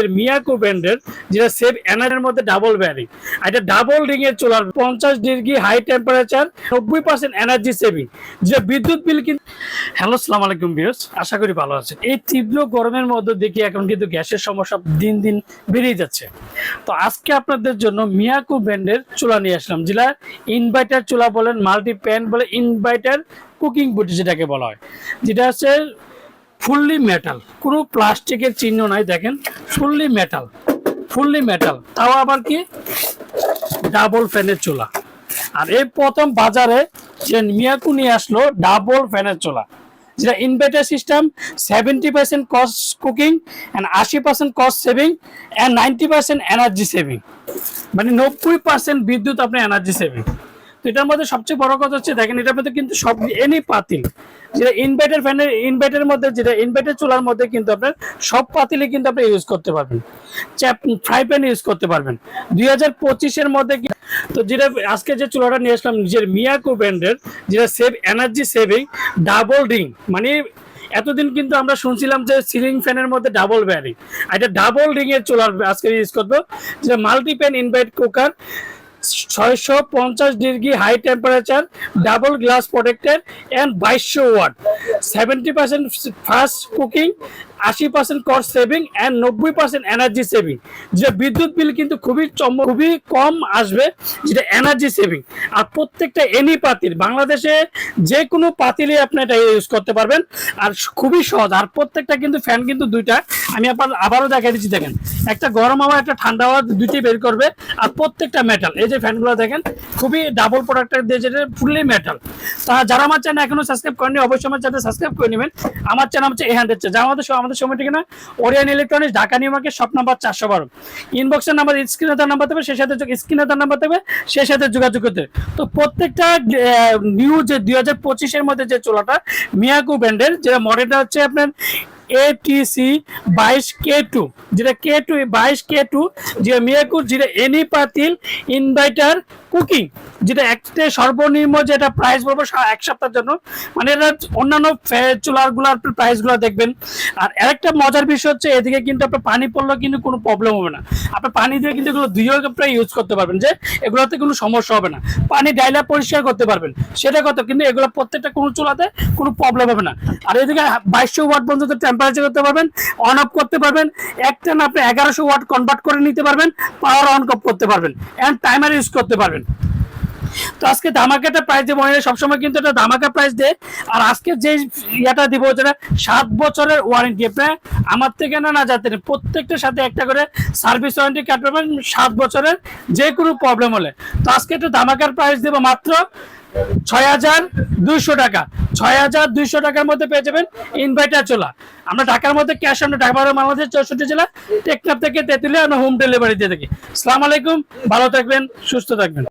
এর মিয়াকো ব্র্যান্ডের, যেটা সেভ এনারের মধ্যে ডাবল ব্যারিং এটা ডাবল রিং এর চুলার পঞ্চাশ ডিগ্রি হাই টেম্পারেচার নব্বই পার্সেন্ট এনার্জি সেভিং যেটা বিদ্যুৎ বিল কিন্তু হ্যালো সালাম আলাইকুম বিয়স আশা করি ভালো আছেন। এই তীব্র গরমের মধ্যে দেখি এখন কিন্তু গ্যাসের সমস্যা দিন দিন বেড়েই যাচ্ছে। তো আজকে আপনাদের জন্য মিয়াকো ব্র্যান্ডের চুলা নিয়ে আসলাম, যেটা ইনভার্টার চুলা বলেন মাল্টি প্যান বলে ইনভার্টার কুকিং বুটি যেটাকে বলা হয়। যেটা হচ্ছে ফুললি মেটাল কোনো প্লাস্টিকের চিহ্ন নাই, দেখেন। ফুললি মেটাল ফুললি মেটাল তাও আবার কি? ডাবল ফ্যানের চুলা। আর এই প্রথম বাজারে যে মিয়াকু নিয়ে আসলো ডাবল ফ্যানের চুলা। যেটা inverter system seventy percent cost cooking and আশি percent cost saving and ninety percent energy saving মানে নব্বই পার্সেন্ট বিদ্যুৎ আপনার এনার্জি সেভিং এটার মধ্যে সবচেয়ে বড় কথা হচ্ছে, দেখেন এটার মধ্যে কিন্তু সব এনি পাতিল, যেটা ইনভার্টার ফ্যানের ইনভার্টারের মধ্যে, যেটা ইনভার্টার চুলার মধ্যে কিন্তু আপনার সব পাতিলে কিন্তু আপনি ইউজ করতে পারবেন। চ্যাপ ফ্রাই প্যান ইউজ করতে পারবেন। দুই হাজার পঁচিশের মধ্যে তো যেটা আজকে যে চুলাটা নিয়ে আসলাম, নিজের মিয়াকো ব্র্যান্ডের যেটা save energy saving double ring মানে এতদিন কিন্তু আমরা শুনছিলাম যে সিলিং ফ্যানের মধ্যে ডাবল ব্যারিং এটা ডাবল রিং এর চুলার আজকে ইউজ করব, যেটা মাল্টি প্যান ইনভাইট কুকার ছয়শো পঞ্চাশ degree high temperature double glass protected and বাইশশো watt. Seventy percent fast cooking আশি পার্সেন্ট কস্ট সেভিং অ্যান্ড নব্বই পার্সেন্ট এনার্জি সেভিং যেটা বিদ্যুৎ বিল কিন্তু খুবই খুবই কম আসবে, যেটা এনার্জি সেভিং আর প্রত্যেকটা এনি পাতিল, বাংলাদেশে যে কোনো পাতিলে আপনি এটা ইউজ করতে পারবেন, আর খুবই সহজ। আর প্রত্যেকটা কিন্তু ফ্যান কিন্তু দুইটা। আমি আপনার আবারও দেখা দিচ্ছি, দেখেন। একটা গরম হাওয়া, একটা ঠান্ডা হাওয়া দুইটাই বের করবে, আর প্রত্যেকটা মেটাল এই যে ফ্যানগুলো দেখেন, খুবই ডাবল প্রোডাক্টের দিয়ে যেটা ফুললি মেটাল তা যারা আমার চ্যানেল এখনও সাবস্ক্রাইব করেনি অবশ্যই আমার চ্যানেল সাবস্ক্রাইব করে নেবেন। আমার চ্যানেল হচ্ছে এ হান্ড্রেড যা আমাদের আমাদের সময় ঠিকানা? Orion electronics Dhaka New Market shop number চারশো বারো। ইনবক্সের নাম্বার স্ক্রিনে তার নাম্বার দেবে সেই সাথে স্ক্রিনে তার নাম্বার দেবে সেই সাথে যোগাযোগ করতে। তো প্রত্যেকটা নিউ যে দুই হাজার পঁচিশের মধ্যে যে চোলাটা মিয়াকু ব্র্যান্ডের যেটা মডেলটা হচ্ছে আপনার এটিসি বাইশ কে টু যেটা কে টু বাইশ কে টু যে মিয়াকুর যেটা এনি পাতিল ইনভার্টার কুকিং যেটা একটা সর্বনিম্ন যেটা প্রাইস বলব এক সপ্তাহের জন্য মানে এটা অন্যান্য ফ্যা- চুলাগুলোর প্রাইসগুলো দেখবেন। আর আরেকটা মজার বিষয় হচ্ছে, এদিকে কিন্তু আপনার পানি পড়লেও কিন্তু কোনো প্রবলেম হবে না। আপনি পানি দিয়ে কিন্তু এগুলো দুইও আপনার ইউজ করতে পারবেন, যে এগুলোতে কোনো সমস্যা হবে না। পানি ডাইলা পরিষ্কার করতে পারবেন, সেটা কত কিন্তু এগুলো প্রত্যেকটা কোনো চুলাতে কোনো প্রবলেম হবে না। আর এদিকে বাইশশো ওয়াট পর্যন্ত টেম্পারেচার করতে পারবেন অন অফ করতে পারবেন, একটা না আপনি এগারোশো ওয়াট কনভার্ট করে নিতে পারবেন পাওয়ার অন অফ করতে পারবেন অ্যান্ড টাইমার ইউজ করতে পারবেন। তো আজকে ধামাকাটা প্রাইস দেবো। মনে সবসময় কিন্তু এটা ধামাকা প্রাইস দেয়। আর আজকে যে ইয়াটা দিব, যেটা সাত বছরের ওয়ারেন্টি আপনার আমার থেকে না না যাতে প্রত্যেকটার সাথে একটা করে সার্ভিস ওয়ারেন্টি কার্ড পাবেন সাত বছরের যে কোনো প্রবলেম হলে। তো আজকে একটা ধামাকার প্রাইস দেবো মাত্র ছয় হাজার দুইশো টাকা। ছয় হাজার দুইশো টাকার মধ্যে পেয়ে যাবেন ইনভার্টার চোলা। আমরা ঢাকার মধ্যে ক্যাশ আমরা ঢাকা বাংলাদেশ চৌষট্টি জেলা, টেকনাফ থেকে তেঁতুলিয়া, আমরা হোম ডেলিভারি দিয়ে থাকি। আসসালামু আলাইকুম, ভালো থাকবেন, সুস্থ থাকবেন।